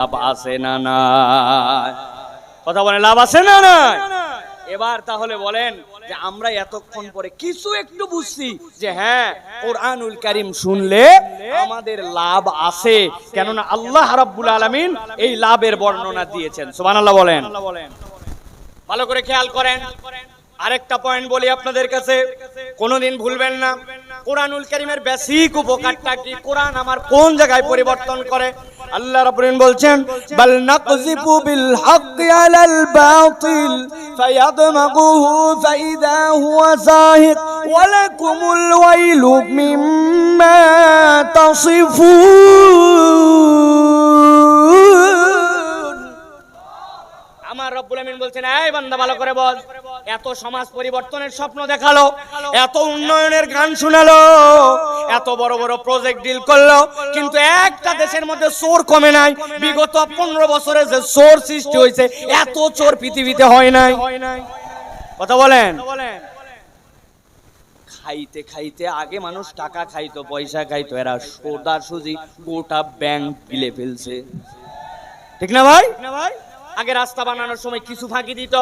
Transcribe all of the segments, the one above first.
লাভ আছে না নাই? কথা বলেন, লাভ আছে না নাই? এবার তাহলে বলেন যে আমরা এতক্ষণ পরে কিছু একটু বুঝছি যে হ্যাঁ কোরআনুল কারিম শুনলে আমাদের লাভ আছে। কেননা আল্লাহ রাব্বুল আলামিন এই লাভের বর্ণনা দিয়েছেন। সুবহানাল্লাহ বলেন। ভালো করে খেয়াল করেন। আরেকটা পয়েন্ট বলি আপনাদের কাছে। কোনোদিন ভুলবেন না। কোরআনুল কারীমের বেসিক উপকারটা কি? কোরআন আমার কোন জায়গায় পরিবর্তন করে? আল্লাহ রাব্বুল বলছেন, বাল নাকযিফু বিল হাক্কি আলাল বাতিল, ফায়াদমাগুহু ফাইদা হুয়া যাহিক, ওয়া লাকুমুল ওয়াইলু মিম্মা তাসিফুন। আমার রব্বুল আমিন বলছেন, এই বান্দা, ভালো করে বল। এত সমাজ পরিবর্তনের স্বপ্ন দেখাল, এত উন্নয়নের গান শোনালো, এত বড় বড় প্রজেক্ট ডিল করল, কিন্তু একটা দেশের মধ্যে চোর কমে নাই। বিগত পনেরো বছরে যে চোর সৃষ্টি হয়েছে, এত চোর পৃথিবীতে হয় নাই। কথা বলেন? খাইতে খাইতে আগে মানুষ টাকা খাইতো, পয়সা খাইতো, এরা সোদা সুজি গোটা ব্যাংক গিলে ফেলছে। ঠিক না ভাই না ভাই? আগে রাস্তা বানানোর সময় কিছু ফাঁকি দিত।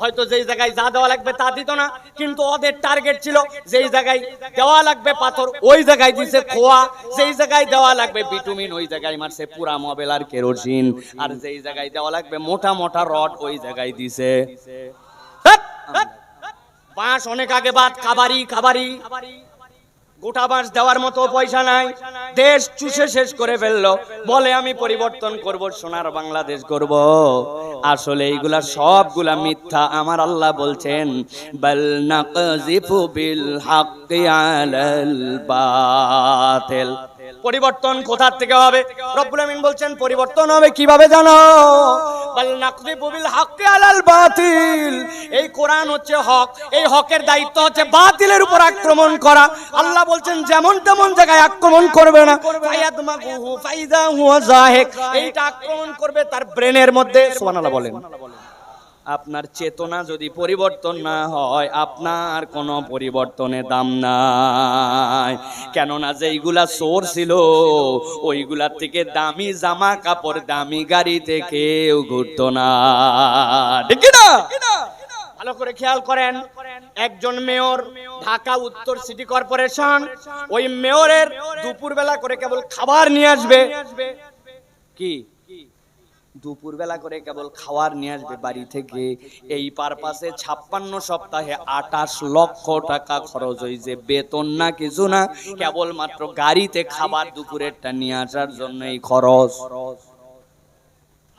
হয়তো যেই জায়গায় যা দেওয়া লাগবে তা দিত না। কিন্তু ওদের টার্গেট ছিল যেই জায়গায় দেওয়া লাগবে পাথর ওই জায়গায় দিছে খোয়া। যেই জায়গায় দেওয়া লাগবে বিটুমিন ওই জায়গায় মারছে পুরা মবেল আর কেরোসিন আর যেই জায়গায় দেওয়া লাগবে মোটা মোটা রড ওই জায়গায় দিছে। ধ্যাৎ, ধ্যাৎ, বাঁশ অনেক আগে বাদ কাবারি কাবারি। গোটা বাঁশ দেওয়ার মতো পয়সা নাই। দেশ চুষে শেষ করে ফেলল। বলে আমি পরিবর্তন করব, সোনার বাংলাদেশ করব। আসলে এইগুলা সবগুলা মিথ্যা, আমার আল্লাহ বলছেন, বাল নাকযিফু বিল হাক্কি আলাল বাতিল। পরিবর্তন কোথা থেকে হবে? রব্বুল আমিন বলছেন, পরিবর্তন হবে কীভাবে জানো? এই হচ্ছে হক, এই হকের দায়িত্ব হচ্ছে বাতিলের উপর আক্রমণ করা। আল্লাহ বলছেন, যেমন তেমন জায়গায় আক্রমণ করবে না। এইটা আক্রমণ করবে তার ব্রেনের মধ্যে বলেন। আপনার চেতনা যদি পরিবর্তন না হয়, আপনার কোনো পরিবর্তনের দাম নাই। কেননা যেইগুলা সোর ছিল, ওইগুলার থেকে দামি জামা কাপড়, দামি গাড়িতে কেউ ঘুরতো না। ঠিক না ভালো করে খেয়াল করেন, একজন মেয়র ঢাকা উত্তর সিটি কর্পোরেশন, ওই মেয়রের দুপুরবেলা করে কেবল খাবার নিয়ে আসবে। কি? দুপুরবেলা করে কেবল খাওয়ার নিয়ে আসবে বাড়ি থেকে। এই পারপাসে ছাপ্পান্ন সপ্তাহে আটাশ লক্ষ টাকা খরচ হয়েছে বেতন না, কিছু না, কেবলমাত্র গাড়িতে খাবার দুপুরেরটা নিয়ে আসার জন্য এই খরচ।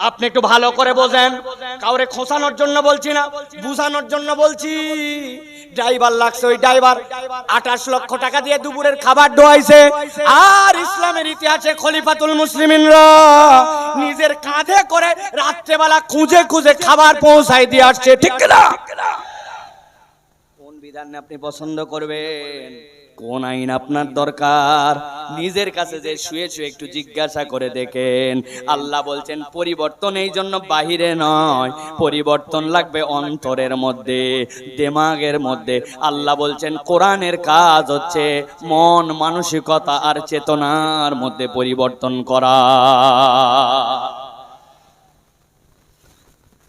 আপনি একটু ভালো করে বোঝেন। কাউরে খোঁচানোর জন্য বলছি না, বুঝানোর জন্য বলছি। ড্রাইভার লাগছে ওই ড্রাইভার, আঠাশ লক্ষ টাকা দিয়ে দুপুরের খাবার ডোয়াইছে। আর ইসলামের ইতিহাসে খলিফাতুল মুসলিমিনরা নিজের কাঁধে করে রাত্রেবেলা খুঁজে খুঁজে খাবার পৌঁছাই দিয়ে আসছে, ঠিক না কোন বিধান আপনি পছন্দ করবেন? কোন আইন আপনার দরকার? নিজের কাছে যে শুয়ে শুয়ে একটু জিজ্ঞাসা করে দেখেন। আল্লাহ বলছেন, পরিবর্তন এই জন্য বাহিরে নয়, পরিবর্তন লাগবে অন্তরের মধ্যে, দেমাগের মধ্যে। আল্লাহ বলছেন, কোরআনের কাজ হচ্ছে মন, মানসিকতা আর চেতনার মধ্যে পরিবর্তন করা।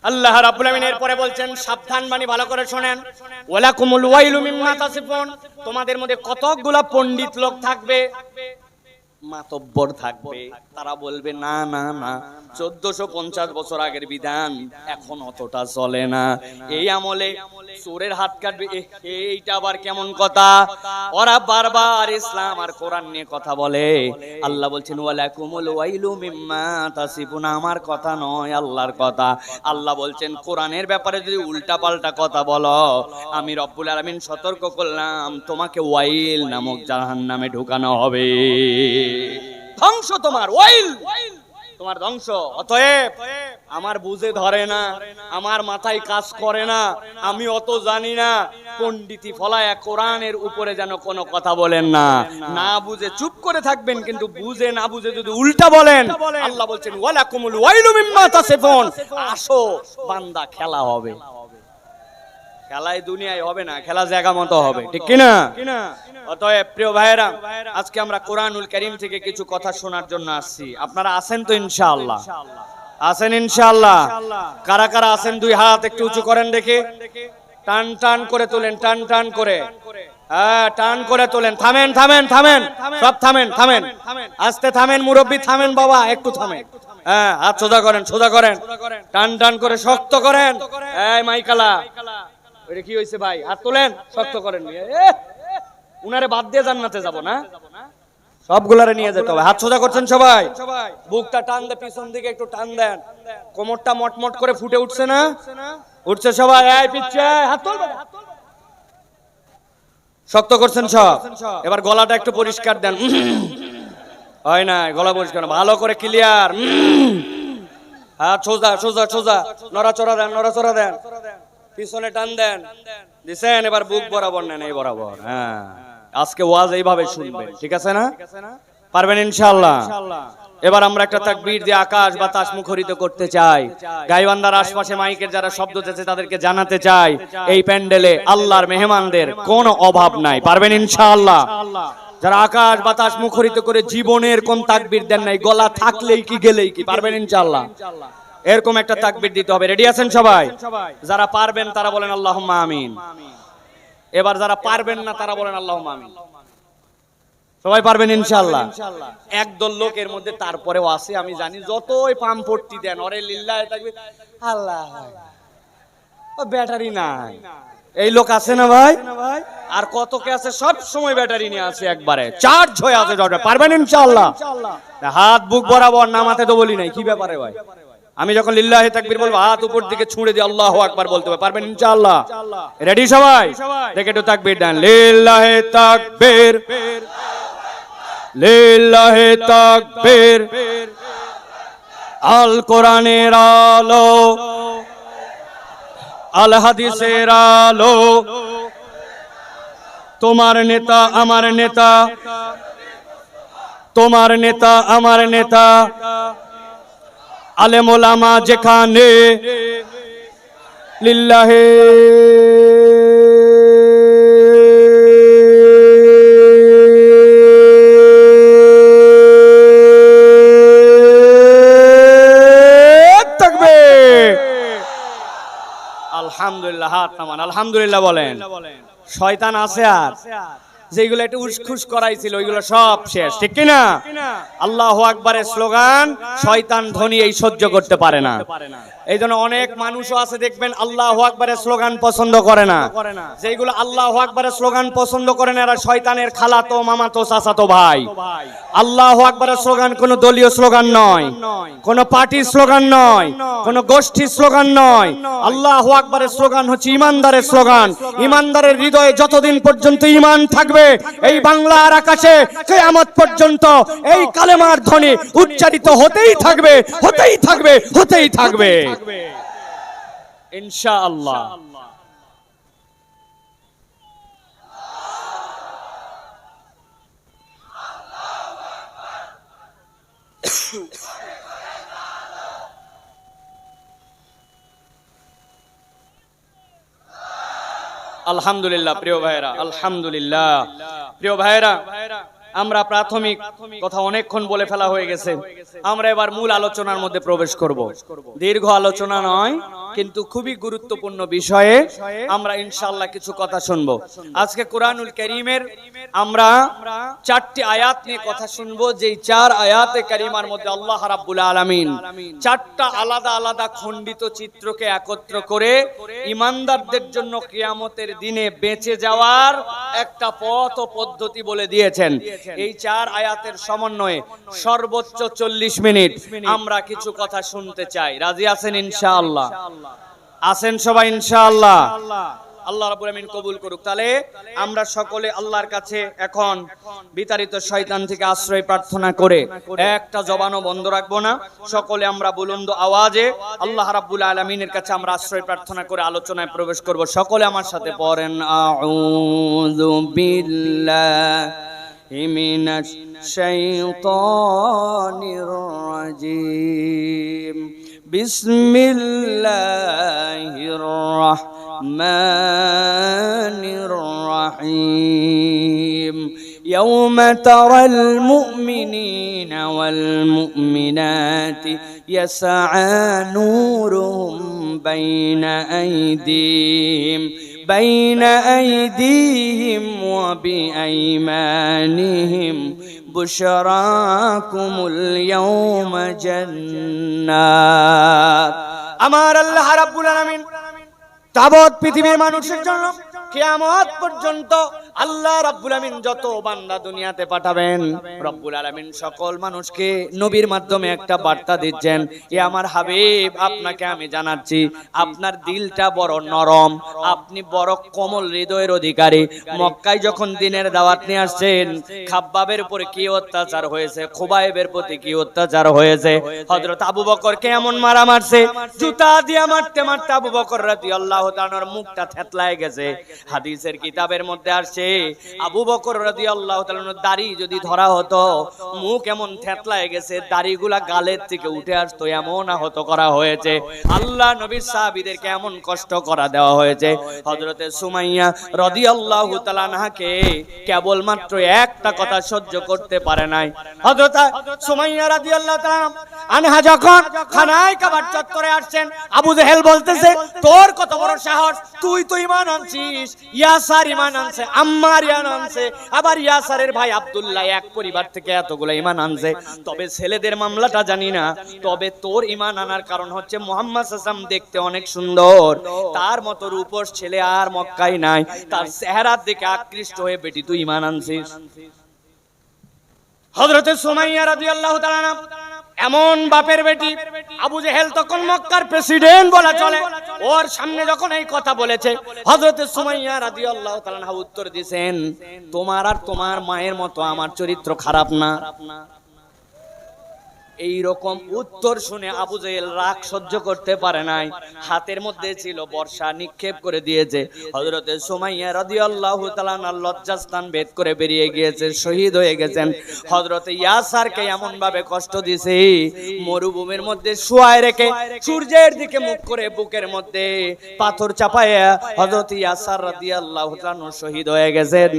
আল্লাহ রাব্বুল আমিন এরপরে বলছেন, সাবধান বাণী ভালো করে শুনেন। ওয়ালাকুমুল ওয়াইলু মিম্মা তাসিফুন। তোমাদের মধ্যে কতকগুলা পণ্ডিত লোক থাকবে? মাতব্বর থাকবে। তারা বলবে, না না না, চোদ্দশো পঞ্চাশ বছর আগের বিধান, এখন অতটা চলে না। এই আমলে চোরের হাত কাটবে। এইটা আবার কেমন কথা? ওরা বারবার ইসলাম আর কোরআন নিয়ে কথা বলে। আল্লাহ বলছেন মিম্মা আমার কথা নয়, আল্লাহর কথা। আল্লাহ বলছেন, কোরআনের ব্যাপারে যদি উল্টা পাল্টা কথা বলো, আমি রব্বুল আলামিন সতর্ক করলাম, তোমাকে ওয়াইল নামক জাহান্নামে ঢুকানো হবে। ধ্বংস তোমার, ওয়াইল। তোমার ধ্বংস। অতএব আমার বুঝে ধরে না, আমার মাথায় কাজ করে না, আমি অত জানি না। পণ্ডিতি ফলায় কোরআনের উপরে যেন কোনো কথা বলেন না। না বুঝে চুপ করে থাকবেন, কিন্তু বুঝে না বুঝে যদি উল্টা বলেন, আল্লাহ বলছেন, ওয়ালাকুমুল ওয়াইলু মিম্মা তাসিফুন। আসো, বান্দা, খেলা হবে। খেলায় দুনিয়ায় হবে না, খেলা জায়গা মতো হবে। ঠিক কিনা? অতএব প্রিয় ভাইরা আজকে আমরা কোরআনুল করিম থেকে কিছু কথা শোনার জন্য আসছি। আপনারা আছেন তো ইনশাআল্লাহ? আছেন ইনশাআল্লাহ? কারা কারা আছেন? দুই হাত একটু উঁচু করেন দেখে। টান টান করে তোলেন, টান টান করে। হ্যাঁ টান করে তোলেন। থামেন থামেন থামেন। সব থামেন থামেন। আস্তে থামেন, মুরব্বী, থামেন বাবা, একটু থামেন। হ্যাঁ হাত সোজা করেন সোজা করেন। টান টান করে শক্ত করেন। এই মাইকালা। ওটা কি হয়েছে ভাই? হাত তোলেন, শক্ত করেন। উনারে বাদ দিয়ে জান্নাতে যাব না? সবগুলারে নিয়ে যেতে হবে। হাত সোজা করছেন সবাই? বুকটা টান দে পিছন দিকে একটু টান দেন। কোমরটা মটমট করে ফুটে উঠছে না? উঠছে সবাই। এই পিচ্ছে হাত তোল হাত তোল শক্ত করছেন সব। এবার গলাটা একটু পরিষ্কার দেন। হয় না গলা পরিষ্কার। ভালো করে ক্লিয়ার হাত সোজা সোজা সোজা। নড়াচড়া দেন নড়াচড়া দেন। পিছনে টান দেন। দিছেন এবার বুক বরাবর নেন। এই বরাবর হ্যাঁ। আজকে ওয়াজ এইভাবে শুনবেন ঠিক আছে না? পারবেন ইনশাআল্লাহ। এবার আমরা একটা তাকবীর দিয়ে আকাশ বাতাস মুখরিত করতে চাই। গাইবান্দার আশপাশে মাইকের যারা শব্দ দিতেছে তাদেরকে জানাতে চাই। এই প্যান্ডেলে আল্লাহর মেহমানদের কোনো অভাব নাই। পারবেন ইনশাআল্লাহ। যারা আকাশ বাতাস মুখরিত করে জীবনের কোন তাকবীর দেন নাই গলা থাকলেই কি গেলেই কি পারবেন ইনশাআল্লাহ। এরকম একটা তাকবীর দিতে হবে। রেডি আছেন সবাই? যারা পারবেন তারা বলেন আল্লাহুম্মা আমিন। এবার যারা পারবেন না তারা বলেন আল্লাহুম্মা আমিন। সবাই পারবেন ইনশাআল্লাহ। একদল লোকের মধ্যে তারপরেও আছে আমি জানি যতই পাম্পট্টি দেন ওরে লিল্লাহ থাকবে আল্লাহ ও ব্যাটারি নাই। এই লোক আছে না ভাই? আর কত কে আছে? সব সময় ব্যাটারি নিয়ে আছে একবারে। চার্জ হয়ে আছে পারবেন ইনশাআল্লাহ? হাত বুক বরাবর নামাতে তো বলি নাই কি ব্যাপারে ভাই? আমি যখন লিল্লাহি তাকবীর বলব, হাত উপর দিকে ছুঁড়ে দিয়ে আল্লাহু আকবার বলতে হবে। পারবেন ইনশাআল্লাহ? রেডি সবাই? দেখে একটু তাকবীর দেন। লিল্লাহি তাকবীর। লিল্লাহি তাকবীর। আল কোরআনের আলো। আল হাদিসের আলো। তোমার নেতা আমার নেতা। তোমার নেতা আমার নেতা। আলেমোলামা যেখানে লিল্লাহে। আলহামদুলিল্লাহ আলহামদুলিল্লাহ বলেন। শয়তান আছে আর? যেগুলো একটু উসখুস করাইছিল ওইগুলো সব শেষ ঠিক কিনা? আল্লাহ আকবারের স্লোগান শয়তান ধনী এই সহ্য করতে পারে না। এই জন্য অনেক মানুষও আছে দেখবেন আল্লাহ আকবারের স্লোগান পছন্দ করে না। যেগুলো আল্লাহ আকবারের স্লোগান পছন্দ করে না এরা শয়তানের খালাতো মামাতো চাচাতো ভাই। আল্লাহ আকবারের স্লোগান কোনো দলীয় স্লোগান নয় কোনো পার্টির স্লোগান নয় কোনো গোষ্ঠীর স্লোগান নয়। আল্লাহ আকবারের স্লোগান হচ্ছে ইমানদারের স্লোগান। ইমানদারের হৃদয়ে যতদিন পর্যন্ত ইমান থাকবে এই বাংলার আকাশে কেয়ামত পর্যন্ত এই কালেমার ধ্বনি উচ্চারিত হতেই থাকবে হতেই থাকবে হতেই থাকবে। ইনশাআল্লাহ। আলহামদুলিল্লাহ প্রিয় ভাইরা আলহামদুলিল্লাহ। প্রিয় ভাইরা আমরা প্রাথমিক কথা অনেকক্ষণ বলে ফেলা হয়ে গেছে। আমরা এবার মূল আলোচনার মধ্যে প্রবেশ করব। দীর্ঘ আলোচনা নয় কিন্তু খুবই গুরুত্বপূর্ণ বিষয়ে আমরা ইনশাআল্লাহ কিছু কথা শুনব। আজকে কোরআনুল করিমের আমরা চারটি আয়াত নিয়ে কথা শুনব, যেই চার আয়াতে কারিমার মধ্যে আল্লাহ রাব্বুল আলামিন চারটা আলাদা আলাদা খণ্ডিত চিত্রকে একত্র করে ইমানদারদের জন্য কিয়ামতের দিনে বেঁচে যাওয়ার একটা পথ ও পদ্ধতি বলে দিয়েছেন। এই চার আয়াতের সমন্বয়ে সর্বোচ্চ চল্লিশ মিনিট আমরা কিছু কথা শুনতে চাই। রাজি আছেন ইনশাআল্লাহ? আছেন সবাই, ইনশাআল্লাহ। আল্লাহ রাব্বুল আমিন কবুল করুক। তাহলে আমরা সকলে আল্লাহর কাছে এখন বিতাড়িত শয়তান থেকে আশ্রয় প্রার্থনা করে একটা জবানও বন্ধ রাখব না। সকলে আমরা বুলন্দ আওয়াজে আল্লাহ রাব্বুল আলামিনের কাছে আমরা আশ্রয় প্রার্থনা করে আলোচনায় প্রবেশ করব। সকলে আমার সাথে পড়েন, আউযু বিল্লাহি মিনাশ শাইতানির রাজিম। بسم الله الرحمن الرحيم. يوم ترى المؤمنين والمؤمنات يسعى نورهم بين أيديهم. بين أيديهم وبأيمانهم بشراكم اليوم جنات আমার আল্লাহ রাব্বুল আলামিন তাবৎ পৃথিবীর মানুষের জন্য কিয়ামত পর্যন্ত আল্লাহ রাব্বুল আলামিন যত বান্দা দুনিয়াতে পাঠাবেন, রব্বুল আলামিন সকল মানুষকে নবীর মাধ্যমে একটা বার্তা দিচ্ছেন, এ আমার হাবিব, আপনাকে আমি জানাচ্ছি, আপনার দিলটা বড় নরম, আপনি বড় কোমল হৃদয়ের অধিকারী। মক্কায় যখন দিনের দাওয়াত নিয়ে আসছেন, খাব্বাবের উপরে কি অত্যাচার হয়েছে, খুবাইবের প্রতি কি অত্যাচার হয়েছে, হযরত আবু বকরকে এমন মারা মারছে, জুতা দিয়ে মারতে মারতে আবু বকর রাদিয়াল্লাহু তাআলার মুখটা থেতলায় গেছে। হাদিসের কিতাবের মধ্যে আসছে আবু বকর রাদিয়াল্লাহু তাআলার দাড়ি যদি ধরা হতো, মুখ এমন থেতলায় গেছে, দাড়িগুলা গালের থেকে উঠে আসতো, এমন আহত করা হয়েছে। আল্লাহ নবীর সাহাবীদেরকে এমন কষ্ট করা দেওয়া হয়েছে। হযরতে সুমাইয়া রাদিয়াল্লাহু তাআলা আনহাকে কেবলমাত্র একটা কথা সহ্য করতে পারে নাই। হযরত সুমাইয়া রাদিয়াল্লাহু আল্লাহ আনহা যখন খানায় কাবার চত্বরে আসছেন, আবু জেহেল বলতেছে, তোর কত বড় সাহস, তুই তো ইমান আনছিস। ইয়াসার ইমান আনছে, আম্মার ইমান আনছে, আবার ইয়াসারের ভাই আব্দুল্লাহ এক পরিবার থেকে এতগুলো ইমান আনছে। তবে ছেলেদের মামলাটা জানি না, তবে তোর ইমান আনার কারণ হচ্ছে মোহাম্মদ সাসাম দেখতে অনেক সুন্দর। তার মতো রূপস ছেলে আর মক্কাই নাই, তার চেহারার দিকে আকৃষ্ট হয়ে বেটি, তুই ইমান আনছিস? হযরতে সুমাইয়া রাদিয়াল্লাহু তাআলা এমন বাপের বেটি, আবু জেহেল তখন মক্কার প্রেসিডেন্ট বলা চলে। ওর সামনে যখন এই কথা বলেছে, হযরতে সুমাইয়া রাজি আল্লাহ উত্তর দিয়েছেন, তোমার আর তোমার মায়ের মতো আমার চরিত্র খারাপ না। এই রকম উত্তর শুনে আবু জেহেল রাগ সহ্য করতে পারে নাই। হাতের মধ্যে ছিল বর্ষা, নিক্ষেপ করে দিয়েছে। হযরতে সুমাইয়া রাদিয়াল্লাহু তাআলা লজ্জাস্থান ভেদ করে বেরিয়ে গিয়েছে, শহীদ হয়ে গেছেন। হযরতে ইয়াসারকে এমন ভাবে কষ্ট দিয়েছে মরুভূমির মধ্যে শুয়ায় রেখে সূর্যের দিকে মুখ করে বুকের মধ্যে পাথর চাপায়া হযরত ইয়াসার রাদিয়াল্লাহু তাআলা শহীদ হয়ে গেছেন।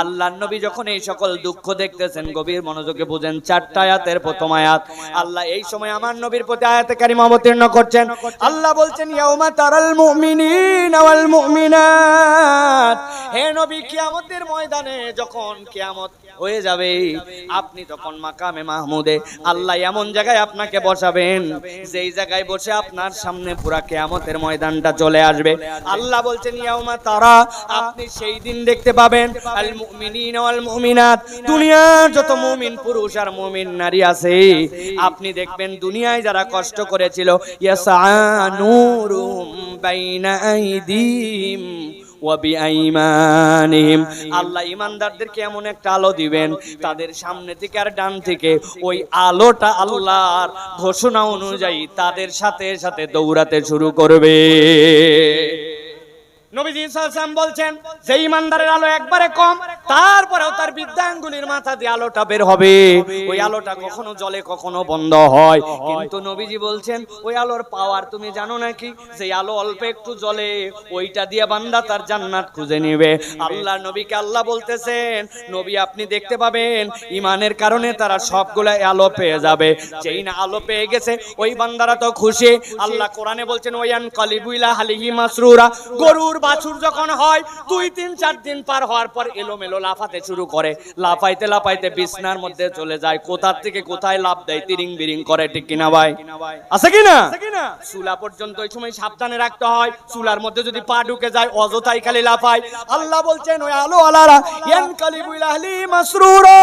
আল্লাহর নবী যখন এই সকল দুঃখ দেখতেছেন, গভীর মনোযোগে বুঝেন, চারটা আয়াতের প্রথম আয়াত আল্লাহ এই সময় আমার নবীর প্রতি আয়াতে কারিমা অবতীর্ণ করছেন। আল্লাহ বলছেন ইয়াউমা তারাল মুমিনিনা ওয়াল মুমিনাত। হে নবী কিয়ামতের ময়দানে যখন কিয়ামত হয়ে যাবে আপনি তখন মাকামে মাহমুদে আল্লাহ এমন জায়গায় আপনাকে বসাবেন যেই জায়গায় বসে আপনার সামনে পুরা কেয়ামতের ময়দানটা চলে আসবে। আল্লাহ বলছেন ইয়াউমা তারা আপনি সেই দিন দেখতে পাবেন আল মুমিনিনা ওয়াল মুমিনাত। দুনিয়ার যত মুমিন পুরুষ আর মুমিন নারী আছে আপনি দেখবেন দুনিয়ায় যারা কষ্ট করেছিল, ইয়াসানুরুম বাইনা আইদিহিম আল্লাহ ইমানদারদেরকে এমন একটা আলো দিবেন, তাদের সামনে থেকে আর ডান থেকে ওই আলোটা আল্লাহর ঘোষণা অনুযায়ী তাদের সাথে সাথে দৌড়াতে শুরু করবে। জান্নাত খুঁজে আল্লাহ নবীকে আল্লাহ বলতেছেন, নবী, আপনি দেখতে পাবেন, ইমানের কারণে তারা সবগুলা আলো পেয়ে যাবে। যেই না আলো পেয়ে গেছে, ওই বান্দারা তো খুশি। আল্লাহ কোরআনে বলছেন, ওয়ান কালিবুইলা হালিহি মাসরুরা। গরুর বাছুর যখন হয় দুই তিন চার দিন পার হওয়ার পর এলোমেলো লাফাতে শুরু করে। লাফাইতে লাফাইতে বিছনার মধ্যে চলে যায়। কোথার থেকে কোথায় লাভ দেয় তিরিং বিরিং করে ঠিক কিনা ভাই? আছে কিনা? চুলা পর্যন্ত ওই সময় সাবধানে রাখতে হয়। চুলার মধ্যে যদি পা ঢুকে যায় অযথাই খালি লাফায়। আল্লাহ বলছেন ওই আলো আলারা ইয়ান কালিবুল আহলি মাসরুরা।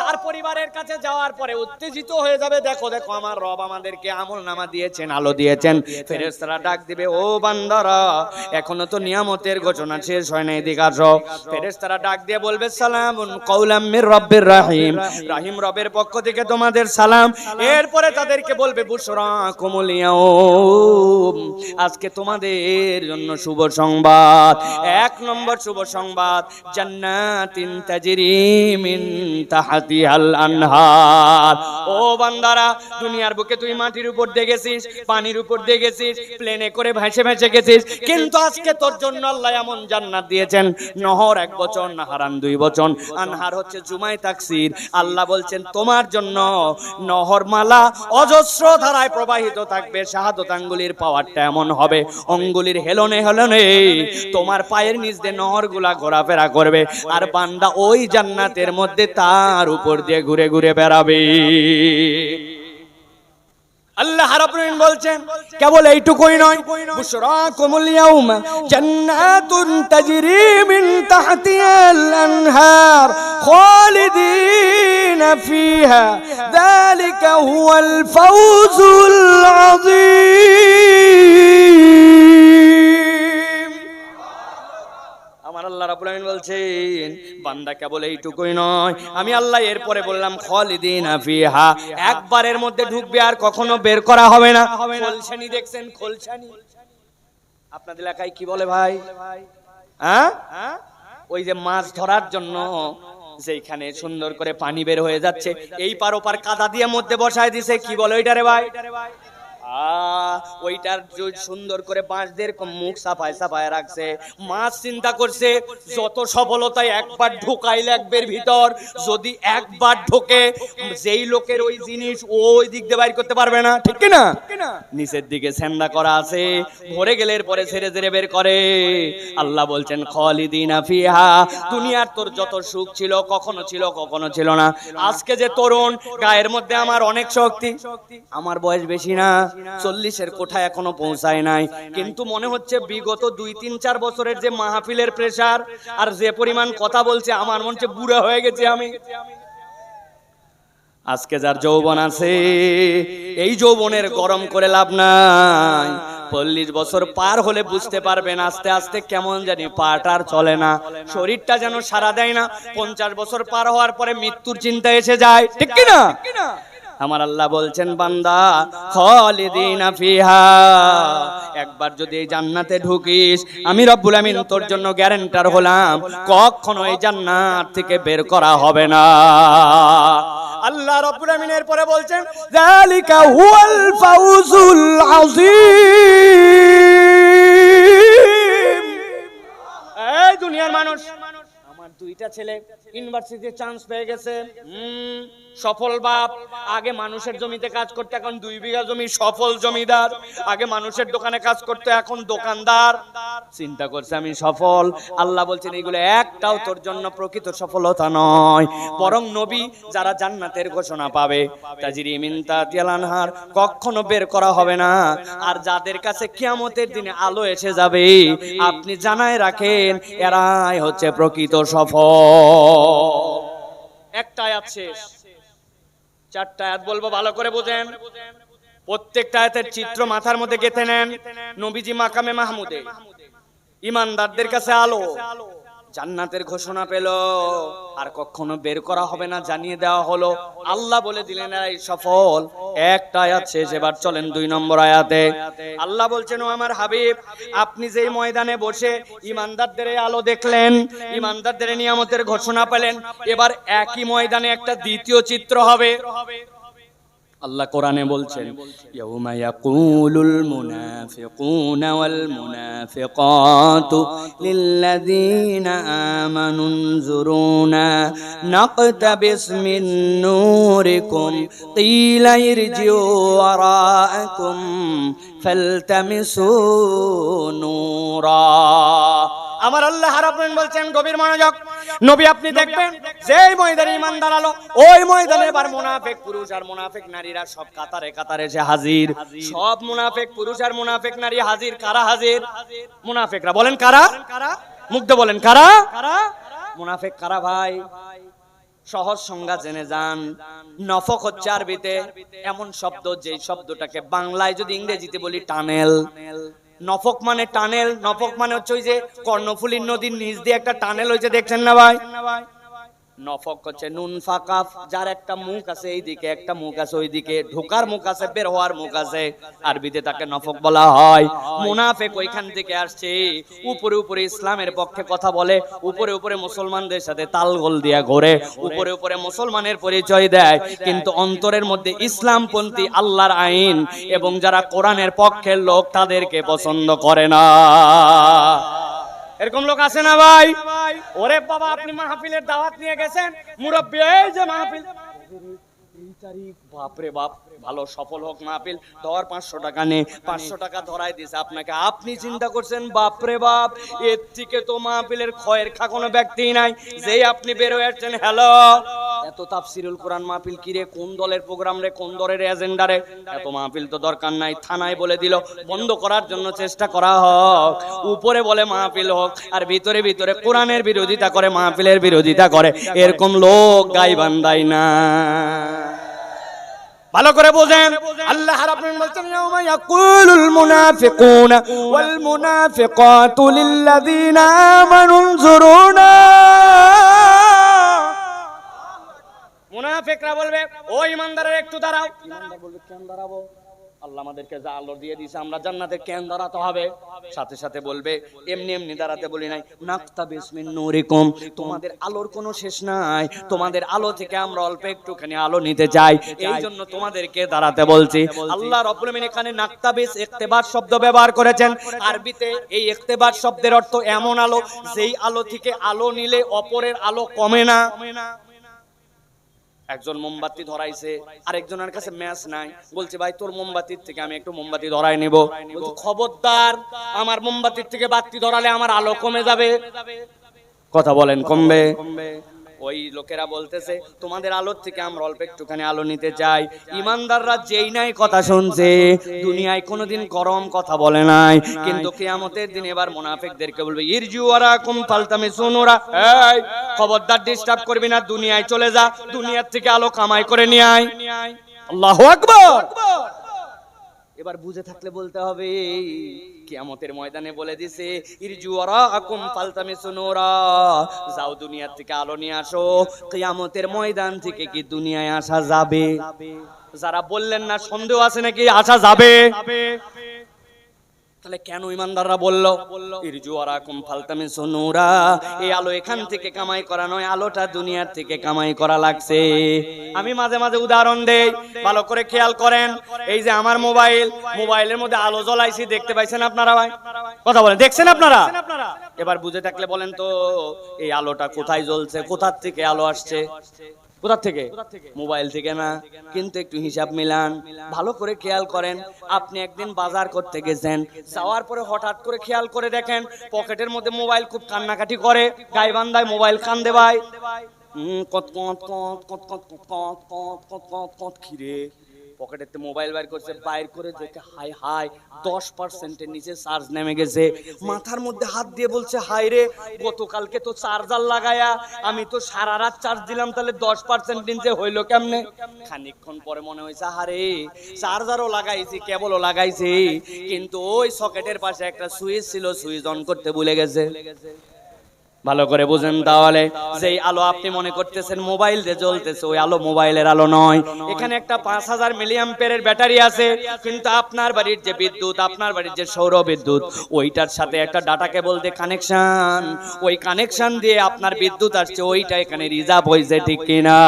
তার পরিবারের কাছে যাওয়ার পরে উত্তেজিত হয়ে যাবে। দেখো দেখো আমার রব আমাদেরকে আমল নামা দিয়েছেন আলো দিয়েছেন। ফেরেশতারা ডাক দিবে ও বান্দারা এখনও তো নিয়ামতের ঘোষণা শেষ হয় না এদিকে আসো ফেরেশতারা ডাক দিয়ে বলবে, সালামুন কওলাম মির রব্বির রাহিম। রাহিম রবের পক্ষ থেকে তোমাদের সালাম। এরপরে তাদেরকে বলবে বুশরা ইয়াউম। আজকে তোমাদের জন্য শুভ সংবাদ। এক নম্বর শুভ সংবাদ, জান্নাতিন তাজরি মিন তাহাতি তাহতিহাল আনহার। ও বান্দারা, দুনিয়ার বুকে তুই মাটির উপর দেখেছিস পানির উপর দেখেছিস প্লেনে করে ভেসে ভেসে গেছিস, কিন্তু আজকে তোর জন্য আল্লাহ এমন জান্নাত দিয়েছেন। নহর এক বচন, নাহারান দুই বচন, আনহার হচ্ছে জুমাই তাকসির। আল্লাহ বলছেন, তোমার জন্য নহর মালা অজস্র ধারায় প্রবাহিত থাকবে শাহাদত আঙ্গুলির পাওয়ারটা এমন হবে। অঙ্গুলির হেলনে হেলনে তোমার পায়ের নিচ দিয়ে নহরগুলা ঘোরাফেরা করবে আর বান্দা ওই জান্নাতের মধ্যে তার উপর দিয়ে ঘুরে ঘুরে বেড়াবে। আল্লাহ রাব্বুল বলছেন, কেবল এইটুকুই নয় বুশরাকুমুল ইয়াউমা, জান্নাতুন তাজরি মিন তাহতিহাল আনহার খালিদিন ফিহা, যালিকা হুয়াল ফাউজুল আযীম। রাব্বুল বলছেন, বান্দা কেবল এইটুকুই নয়। আমি আল্লাহ এরপরে বললাম, খালিদিনা ফিহা। একবারের মধ্যে ঢুকবে আর কখনো বের করা হবে না। খোলছানি দেখছেন খোলছানি আপনাদের এলাকায় কি বলে ভাই? হ্যাঁ? ওই যে মাছ ধরার জন্য যেখানে সুন্দর করে পানি বের হয়ে যাচ্ছে, এই পার ওপার কাদা দিয়ে মধ্যে বসায় দিছে, কি বলে ওইটারে ভাই? ওইটার সুন্দর করে বাঁশদের মুখ সাফায় সাফায় রাখছে। মাছ চিন্তা করছে, যত সফলতায় একবার ঢোকাই লাগবের ভিতর, যদি একবার ঢোকে, যেই লোকের ওই জিনিস ওই দিক দিয়ে বাইর করতে পারবে না, ঠিক না নিচের দিকে স্যান্ডা করা আছে, ভরে গেলে পরে ছেড়ে ছেড়ে বের করে। আল্লাহ বলছেন, খলিদিনা ফিহা, দুনিয়ার তোর যত সুখ ছিল, কখনো ছিল কখনো ছিল না। আজকে যে তরুণ, গায়ের মধ্যে আমার অনেক শক্তি। আমার বয়স বেশি না। চল্লিশের কোঠায় এখনও পৌঁছায় নাই। কিন্তু মনে হচ্ছে বিগত দুই, তিন, চার বছরের যে মাহফিলের প্রেসার আর যে পরিমাণ কথা বলছে, আমার মনে হচ্ছে বুড়া হয়ে গেছে আমি। আজকে যার যৌবন আছে, এই যৌবনের গরম করে লাভ নাই। চল্লিশ বছর পার হলে বুঝতে পারবেন আস্তে আস্তে কেমন জানি পাটার চলে না। শরীরটা যেন সারা দেয় না, পঞ্চাশ বছর পার হওয়ার পরে মৃত্যুর চিন্তা এসে যায়। ঠিক কি না আমার আল্লাহ বলছেন, বান্দা, খালিদিনা ফিহা। একবার যদি এই জান্নাতে ঢুকিস, আমি রব্বুল আমিন তোর জন্য গ্যারান্টার হলাম, কখনো এই জান্নাত থেকে বের করা হবে না। আল্লাহ রব্বুল আমিনের পরে বলছেন, যালিকা হুয়াল ফাউজুল আযীম। এই দুনিয়ার মানুষ, আমার দুইটা ছেলে ইউনিভার্সিটিতে চান্স পেয়ে গেছে। সফল বাপ। আগে মানুষের জমিতে কাজ করতে, এখন দুই বিঘা জমি, সফল জমিদার। আগে মানুষের দোকানে কাজ করতে, এখন দোকানদার। চিন্তা করছে, আমি সফল। আল্লাহ বলছেন, এগুলো একটাও তোর জন্য প্রকৃত সফলতা নয়। বরং নবী যারা জান্নাতের ঘোষণা পাবে, তাজিরি মিনতা তিয়ালানহার কখনো বের করা হবে না। আর যাদের কাছে কিয়ামতের দিনে আলো এসে যাবে, আপনি জানায় রাখেন, এরাই হচ্ছে প্রকৃত সফল। একটা আয়াত শেষ। চারটা আয়াত বলব, ভালো করে বোঝেন। প্রত্যেকটা আয়াতের চিত্র মাথার মধ্যে গেঁথে নেন নবীজি মাকামে মাহমুদে। ইমানদারদের কাছে আলো। জান্নাতের ঘোষণা পেল। আর কখনো বের করা হবে না, জানিয়ে দেওয়া হলো। আল্লাহ বলে দিলেন, এই সফল একটা আয়াত শেষ এবার চলেন দুই নম্বর আয়াতে। আল্লাহ বলছেন, ও আমার হাবিব, আপনি যেই ময়দানে বসে ইমানদারদের আলো দেখলেন, ইমানদারদের নিয়ামতের ঘোষণা পেলেন, এবার একই ময়দানে একটা দ্বিতীয় চিত্র হবে। আল্লাহ কোরআনে বলছেন, ইয়াউমা ইয়াকুলুল মুনাফিকুনা ওয়াল মুনাফিকাতু লিল্লাযীনা আমানু নজুরুনা নাকতাবিস মিন নূরিকুম কিলা ইরজিউ ওয়ারাআকুম ফালতামিসু নূরা। আমার আল্লাহ রাব্বুল বলছেন গভীর মনোযোগ। নবী আপনি দেখবেন যেই ময়দানে ইমানদার আলো ওই ময়দানে এবার মুনাফিক পুরুষ আর মুনাফিক নারীরা সব কাতারে কাতারে এসে হাজির। সব মুনাফিক পুরুষ আর মুনাফিক নারী হাজির। কারা হাজির? মুনাফিকরা। বলেন কারা? মুগ্ধ বলেন কারা? মুনাফিক কারা ভাই? সহজ সংজ্ঞা জেনে যান। নফক হচ্ছে আরবিতে এমন শব্দ যে শব্দটাকে বাংলায় যদি ইংরেজিতে বলি টানেল। নফক মানে টানেল, নফক মানে হচ্ছে ওই যে কর্ণফুলীর নদীর নিচ দিয়ে একটা টানেল হয়েছে, দেখছেন না ভাই? নফক হচ্ছে নুন ফাকাফ, যার একটা মুখ আছে এইদিকে, একটা মুখ আছে ওইদিকে, ঢোকার মুখ আছে, বের হওয়ার মুখ আছে, আরবিতে তাকে নফক বলা হয়। মুনাফেক ওইখান থেকে আসছে, উপরে উপরে ইসলামের পক্ষে কথা বলে, উপরে উপরে মুসলমানদের সাথে তালগোল দিয়া ঘোরে, উপরে উপরে মুসলমানের পরিচয় দেয়, কিন্তু অন্তরের মধ্যে ইসলামপন্থী আল্লাহর আইন এবং যারা কোরআনের পক্ষের লোক তাদেরকে পছন্দ করে না। এরকম লোক আছে না ভাই? ওরে বাবা, আপনি মাহফিলের দাওয়াত নিয়ে গেছেন? মুরব্বী, এই যে মাহফিল। বাপরে বাপ। ভালো, সফল হোক মাহফিল, ধর পাঁচশো টাকা নে, পাঁচশো টাকা ধরাই দিছে। আপনাকে আপনি চিন্তা করছেন, বাপরে বাপ, এর থেকে তো মাহফিলের ক্ষয়ের খা কোনো ব্যক্তি নাই। যেই আপনি বের হয়ে আসছেন, হ্যালো? এত তাফসিরুল কোরআন মাহফিল কিরে কোন দলের প্রোগ্রাম রে? কোন দলের এজেন্ডারে এত মাহফিল তো দরকার নাই, থানায় বলে দিল, বন্ধ করার জন্য চেষ্টা করা হোক। উপরে বলে মাহফিল হোক, আর ভিতরে ভিতরে কোরআনের বিরোধিতা করে, মাহফিলের বিরোধিতা করে। এরকম লোক গাই বান্দাই না। ভালো করে বোঝেন। আল্লাহ রাব্বুল বলছেন ইয়াউমা ইয়াকুলুল মুনাফিকুনা ওয়াল মুনাফিকাতু লিল্লাযিনা আমানু যুরুনা মুনাফিকরা বলবে ও ইমানদারের একটু দাঁড়াও। ইমানদার বলবে কেন দাঁড়াবো? আল্লাহ আমাদেরকে যা আলো দিয়ে দিয়েছে, আমরা জান্নাতে কেন দাঁড়াতে হবে? সাথে সাথে বলবে, এমনি এমনি দাঁড়াতে বলি নাই। নাক্তা বিসমিন নূরিকুম, তোমাদের আলোর কোনো শেষ নাই। তোমাদের আলো থেকে আমরা অল্প একটুখানি আলো নিতে চাই। এই জন্য তোমাদেরকে দাঁড়াতে বলছি। আল্লাহ রব্বুল আমিন এখানে নাক্তাবিস ইক্তেবার শব্দ ব্যবহার করেছেন। আরবিতে এই ইক্তেবার শব্দের অর্থ এমন আলো, যেই আলো থেকে আলো নিলে অপরের আলো কমে না। একজন মোমবাতি ধরাইছে, আরেকজনের কাছে ম্যাচ নাই। বলছে, ভাই, তোর মোমবাতির থেকে আমি একটু মোমবাতি ধরাই নেব। খবরদার, আমার মোমবাতির থেকে বাতি ধরালে আমার আলো কমে যাবে। কথা বলেন, কমবে। ওই লোকেরা বলতেছে তোমাদের আলোর থেকে আমরা অল্প একটুখানি আলো নিতে চাই। ইমানদাররা যেই নাই কথা শুনছে দুনিয়ায় কোনোদিন গরম কথা বলে নাই। কিন্তু কেয়ামতের দিন এবার মুনাফিকদেরকে বলবে ইরজু ওরা কুম ফালতামে সুনুরা এই খবরদার ডিস্টার্ব করবি না দুনিয়ায় চলে যা। দুনিয়ার থেকে আলো কামাই করে নিয়ে আয়। আল্লাহু আকবার। এবার বুঝে থাকলে বলতে হবে, কিয়ামতের ময়দানে বলে দিছে, ইরজু আকুম পালতামে সুনোরা যাও দুনিয়ার থেকে আলো নিয়ে আসো, কিয়ামতের ময়দান থেকে কি দুনিয়ায় আসা যাবে? যারা বললেন না, সন্দেহ আছে নাকি? আসা যাবে। তাহলে কেন ইমানদাররা বলল? ইরজু আরাকুম ফালতামে সুনুরা এই আলো এখান থেকে কামাই করা নয়, আলোটা দুনিয়ার থেকে কামাই করা লাগছে। আমি মাঝে মাঝে উদাহরণ দেই, ভালো করে খেয়াল করেন। এই যে আমার মোবাইল, মোবাইলের মধ্যে আলো জ্বলাইছি, দেখতে পাইছেন আপনারা ভাই? কথা বলেন, দেখছেন আপনারা? এবার বুঝে থাকলে বলেন তো, এই আলোটা কোথায় জ্বলছে, কোথার থেকে আলো আসছে? কোথা থেকে মোবাইল থেকে না কিন্তু একটু হিসাব মিলান ভালো করে খেয়াল করেন আপনি একদিন বাজার করতে গেছেন যাওয়ার পরে হঠাৎ করে খেয়াল করে দেখেন পকেটের মধ্যে মোবাইল খুব কান্নাকাটি করে গাইবান্ধায় মোবাইল কান্দে ভাই কত কত কত কত কত কত কত কত কত কত কত খিরে পকেটেতে মোবাইল বাইর করছে, বাইর করে দেখে হাই হাই দশ পার্সেন্টের নিচে চার্জ নেমে গেছে। মাথার মধ্যে হাত দিয়ে বলছে হাই রে, গতকালকে তো চার্জার লাগায়া, আমি তো সারা রাত চার্জ দিলাম, তাহলে দশ পার্সেন্ট নিচে হইল কেমনে? খানিকক্ষণ পরে মনে হয়েছে হারে চার্জারও লাগাইছি কেবলও লাগাইছি, কিন্তু ওই সকেটের পাশে একটা সুইচ ছিল সুইচ অন করতে ভুলে গেছে। ভালো করে বুঝেন তাহলে। যেই আলো আপনি মনে করতেছেন মোবাইল যে জ্বলতেছে, ওই আলো মোবাইলের আলো নয়। এখানে একটা পাঁচ হাজার মিলিয়াম্পের ব্যাটারি আছে, কিন্তু আপনার বাড়ির যে বিদ্যুৎ, আপনার বাড়ির যে সৌর বিদ্যুৎ, ওইটার সাথে একটা ডাটা কেবল দিয়ে কানেকশন ওই কানেকশন দিয়ে আপনার বিদ্যুৎ আসছে, ওইটা এখানে রিজার্ভ হয়েছে, ঠিক কিনা?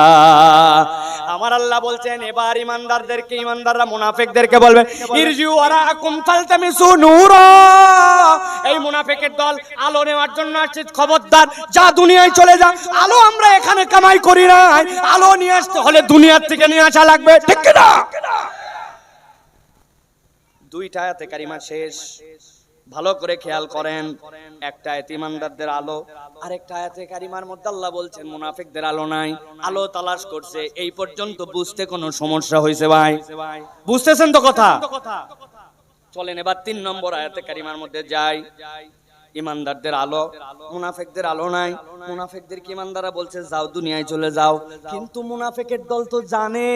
আমার আল্লাহ বলছেন, এবার ইমানদারদেরকে, ইমানদাররা মুনাফিকদেরকে বলবে ইরজিউ ওয়ারাকুম ফালতামিসু নূরা। এই মুনাফিকের দল আলো নেওয়ার জন্য আসছে খবরদার যা দুনিয়ায় চলে যা, আলো আমরা এখানে কামাই করি না। আলো নিয়ে আসতে হলে দুনিয়ার থেকে নিয়ে আসা লাগবে, ঠিক কিনা? দুইটা আয়াতে কারিমা শেষ। ভালো করে খেয়াল করেন, একটা ইমানদারদের আলো, আরেকটা আয়াতে কারিমার মধ্যে আল্লাহ বলছেন, মুনাফিকদের আলো নাই, আলো তালাশ করছে, এই পর্যন্ত বুঝতে কোনো সমস্যা হয়েছে ভাই? বুঝতেছেন তো কথা? চলেন এবার তিন নম্বর আয়াতে কারিমার মধ্যে যাই। ইমানদারদের আলো, মুনাফেকদের আলো নাই। মুনাফেকদের কি ইমানদাররা বলছে, যাও, দুনিয়ায় চলে যাও। কিন্তু মুনাফেকের দল তো জানে,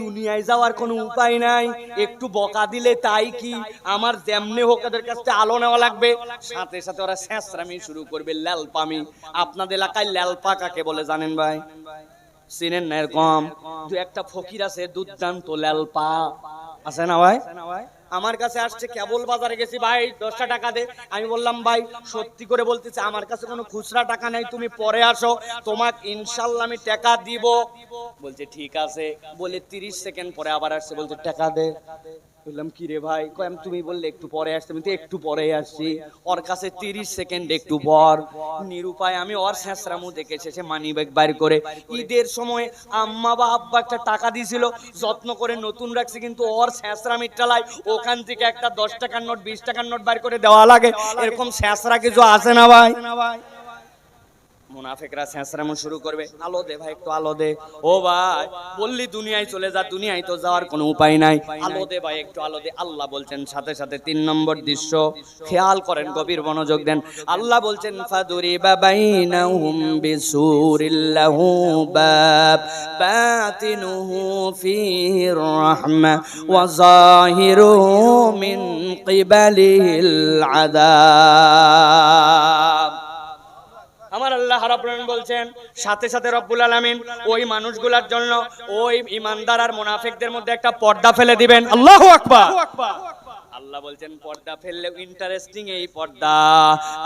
দুনিয়ায় যাওয়ার কোনো উপায় নাই। একটু বকা দিলে তাই কি? আমার যেমনি হোক ওদের কাছ থেকে আলো নেওয়া লাগবে। সাথে সাথে ওরা স্যাঁচরামি শুরু করবে ল্যালপামি আপনাদের এলাকায় ল্যালপা কাকে বলে জানেন ভাই? চিনেন না এরকম? দু একটা ফকির আছে, দুর্দান্ত ল্যালপা আছে না ভাই? আমার কাছে আসছে, কেবল বাজারে গেছি, ভাই, দশটা টাকা দে। আমি বললাম, ভাই, সত্যি করে বলতেছে, আমার কাছে কোনো খুচরা টাকা নেই, তুমি পরে আসো। তোমাক ইনশাল্লাহ আমি টাকা দিব। বলছে, ঠিক আছে। বলে তিরিশ সেকেন্ড পরে আবার আসছে, বলছে, টাকা দে। বললাম, কি রে ভাই? তুমি বললে একটু পরে আসতে, আমি তো একটু পরে আসছি। ওর কাছে তিরিশ সেকেন্ড একটু পর। নিরুপায়, আমি ওর দেখেছে, সে মানি ব্যাগ বাইর করে। ঈদের সময় আম্মা বা আব্বা একটা টাকা দিয়েছিল, যত্ন করে নতুন রাখছে, কিন্তু ওর শেষরামির টালাই ওখান থেকে একটা দশ টাকার নোট, বিশ টাকার নোট বাইর করে দেওয়া লাগে। এরকম শেষরা কিছু আছে না ভাই? মুনাফেকরা শেষরামু শুরু করবে। আলো দে ভাই একটু আলো দে। ও ভাই বললি দুনিয়ায় চলে যা দুনিয়ায় তো যাওয়ার কোনো উপায় নাই। আলো দে ভাই একটু আলো দে। আল্লাহ বলছেন সাথে সাথে তিন নম্বর দৃশ্য। খেয়াল করেন গভীর মনোযোগ দেন। আল্লাহ বলছেন ফাদুরি বাবাইনাহুম বিসুরিল্লাহু বাব। বাতিনুহু ফিহির রাহমা ওয়া যাহিরুহু মিন কিবালিল আযাব। আল্লাহ রাব্বুল বলছেন সাথে সাথে রব্বুল আলামিন ওই মানুষগুলোর জন্য ওই ইমানদার আর মুনাফিকদের মধ্যে একটা পর্দা ফেলে দিবেন। আল্লাহু আকবার। আল্লাহ বলছেন, পর্দা ফেললে ইন্টারেস্টিং এই পর্দা।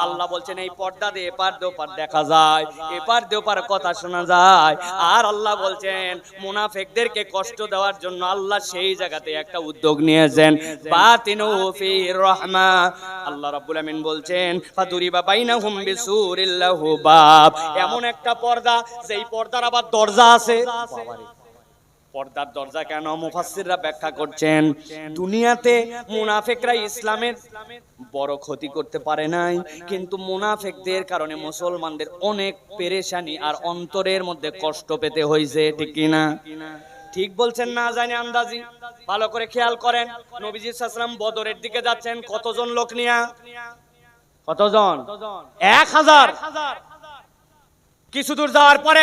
আল্লাহ বলছেন, এই পর্দা দিয়ে এপার দিয়ে ওপার দেখা যায়, এপার দিয়ে ওপার কথা শোনা যায়। আর আল্লাহ বলছেন, মুনাফিকদেরকে কষ্ট দেওয়ার জন্য আল্লাহ সেই জায়গাতে একটা উদ্যোগ নিয়েছেন। বাতিনু ফি রহমা। আল্লাহ রাব্বুল আমিন বলছেন, ফাদুরিবা বাইনাহুম বিসুরিল্লাহু বাব এমন একটা পর্দা, যেই পর্দার আবার দরজা আছে। বাবারে পর্দার দরজা কেন মুফাসসিররা ব্যাখ্যা করছেন? দুনিয়াতে মুনাফিকরা ইসলামের বড় ক্ষতি করতে পারে নাই, কিন্তু মুনাফিকদের কারণে মুসলমানদের অনেক পেরেশানি আর অন্তরের মধ্যে কষ্ট পেতে হয়েছে ঠিক কিনা? ঠিক বলছেন না, জানি আন্দাজি। ভালো করে খেয়াল করেন। নবীজি সাল্লাম বদরের দিকে যাচ্ছেন, কতজন লোক নিয়া? কতজন? এক হাজার। কিছু দূর যাওয়ার পরে